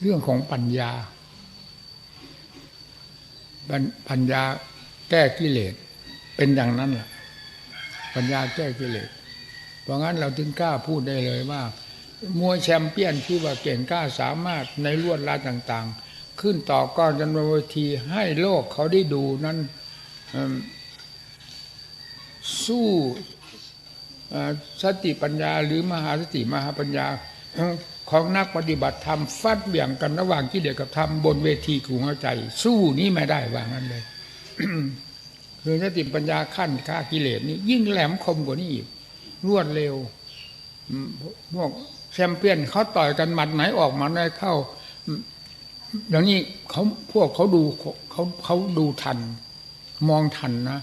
เรื่องของปัญญา ปัญญาแก้กิเลสเป็นอย่างนั้นแหละปัญญาแก้กิเลสเพราะงั้นเราถึงกล้าพูดได้เลยว่า มวยแชมเปี้ยนที่ว่าเก่งกล้าสามารถในลวดลายต่าง ๆ ขึ้นต่อก้อนกันบนเวทีให้โลกเขาได้ดูนั้นสู้สติปัญญาหรือมหาสติมหาปัญญา ของนักปฏิบัติธรรมฟัดเบี่ยงกันระหว่างกิเลสกับธรรมบนเวทีของหัวใจ สู้นี้ไม่ได้ว่างั้นเลยคือสติปัญญาขั้นฆ่ากิเลสนี่ยิ่งแหลมคมกว่านี้อีกรวดเร็วพวกแชมเปี้ยนเขาต่อยกันหมัดไหนออกมาไหนเข้า อย่างนี้เขาพวกเขาดูเขาเขาดูทัน มองทันนะ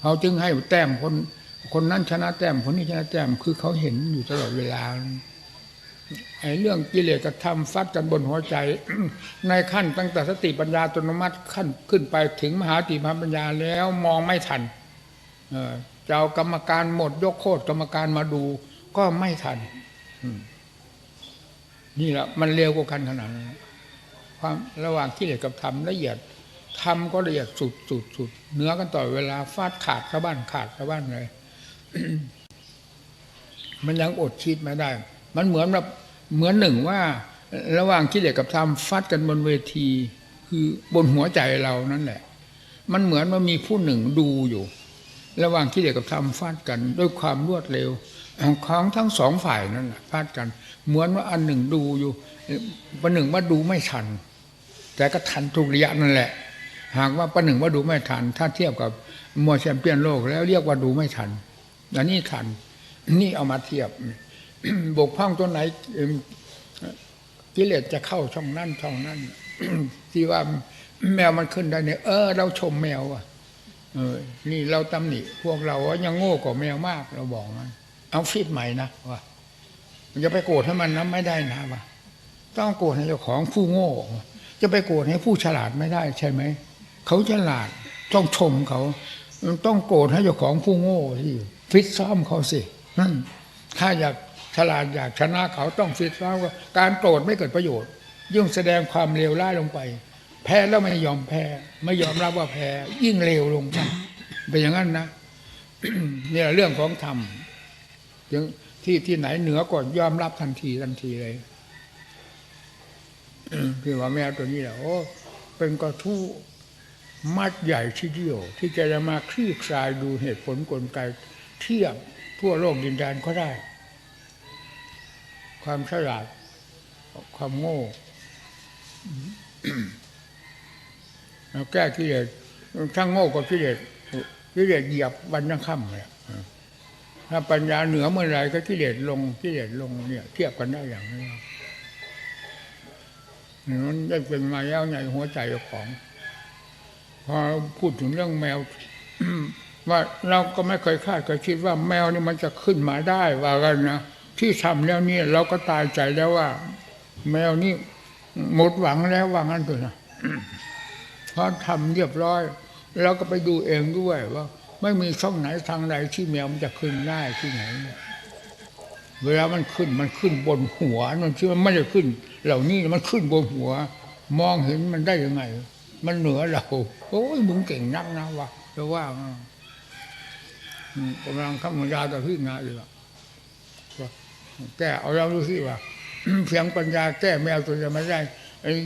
เขาจึงให้แต้มคน คนนั้นชนะแต้มคนนี้ชนะแต้มคือเขาเห็นอยู่ตลอดเวลา เรื่องกิเลสกับธรรมฟัดกันบนหัวใจ ในขั้นตั้งแต่สติปัญญาตโนมัติขั้นขึ้นไปถึงมหาติมหาปัญญาแล้วมองไม่ทันเอจะเอากรรมการหมดยกโคตรกรรมการมาดู ก็ไม่ทันนี่แหละมันเร็วกว่ากันขนาดนั้นความระหว่างกิเลสกับธรรมละเอียดธรรมก็ละเอียดสุดสุดสุดเนื้อกันต่อเวลาฟาดขาดเข้าบ้านขาดเข้าบ้านเลยมันยังอดคิดไม่ได้ มันเหมือนแบบเหมือนหนึ่งว่า ระหว่างกิเลสกับธรรมฟัดกันบนเวที คือบนหัวใจเรานั่นแหละ มันเหมือนว่ามีผู้หนึ่งดูอยู่ ระหว่างกิเลสกับธรรมฟาดกัน ด้วยความรวดเร็วของทั้งสองฝ่ายนั่นแหละฟาดกัน เหมือนว่าอันหนึ่งดูอยู่ประหนึ่งว่าดูไม่ทัน แต่ก็ทันทุกระยะนั่นแหละ หากว่าประหนึ่งว่าดูไม่ทัน ถ้าเทียบกับมวยแชมเปี้ยนโลกแล้วเรียกว่าดูไม่ทันอันนี้ทัน นี่เอามาเทียบ บกพร่องตัวไหนกิเลสจะเข้าช่องนั่นช่องนั่นที่ว่าแมวมันขึ้นได้เนี่ย เออ เราชมแมว อะ เออ นี่เราตำหนิพวกเราว่ายังโง่กว่าแมวมาก เราบอกมันเอาฟิตใหม่นะว่ามันจะไปโกรธให้มันนะไม่ได้นะว่าต้องโกรธให้เจ้าของผู้โง่ จะไปโกรธให้ผู้ฉลาดไม่ได้ใช่ไหมเขาฉลาดต้องชมเขาต้องโกรธให้เจ้าของผู้โง่ที่ฟิตซ้อมเขาสินั่นถ้าอยาก ฉลาดอยากชนะเขาต้องฟิตซ้อมว่าการโกรธไม่เกิดประโยชน์ ยิ่งแสดงความเลวร้ายลงไป แพ้แล้วไม่ยอมแพ้ ไม่ยอมรับว่าแพ้ ยิ่งเลวลงไปเป็นอย่างนั้นนะเนี่ยเรื่องของธรรมยังที่ที่ไหนเหนือก่อนยอมรับทันทีทันทีเลยพี่ว่าแมวตัวนี้แหละโอ้เป็นกระทู้มัดใหญ่ทีเดียว ที่จะมาคลี่คลายดูเหตุผลกลไกเทียบทั่วโลกดินแดนก็ได้ ความฉลาด ความโง่เราแก้กิเลสทั้งโง่กับกิเลสกิเลสเหยียบวันยังค่ำเลยถ้าปัญญาเหนือเมื่อไรก็กิเลสลงกิเลสลงเนี่ย เทียบกันได้อย่างนี้มันได้เป็นมาแล้วในหัวใจของ พอพูดถึงเรื่องแมวว่าเราก็ไม่เคยคาดเคยคิดว่าแมวนี่มันจะขึ้นมาได้ว่ากันนะ ที่ทำแล้วนี่เราก็ตายใจแล้วว่า แมวนี่หมดหวังแล้วว่างั้นเถอะนะพอทำเรียบร้อยเราก็ไปดูเองด้วยว่า ไม่มีช่องไหนทางใดที่แมวมันจะขึ้นได้ที่ไหน เวลามันขึ้นมันขึ้นบนหัวมันที่มันไม่ได้ขึ้น เหล่านี้มันขึ้นบนหัว มองเห็นมันได้ยังไง มันเหนือเราโอ้ยมึงเก่งนักนะวะจะว่ากำลังคำนยาต่อพี่งานอยู่ละ แก้เอาเรารู้สิว่าเพียงปัญญาแก้แมวตัวจะไม่ได้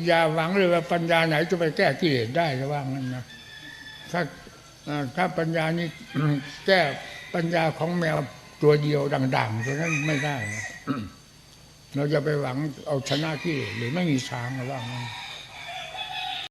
อย่าหวังเลยว่าปัญญาไหนจะไปแก้กิเลสได้จะว่างั้นนะถ้าถ้าปัญญานี้แก้ปัญญาของแมวตัวเดียวดังๆตัวนั้นไม่ได้นะเราจะไปหวังเอาชนะกิเลสหรือไม่มีทางนะว่างั้น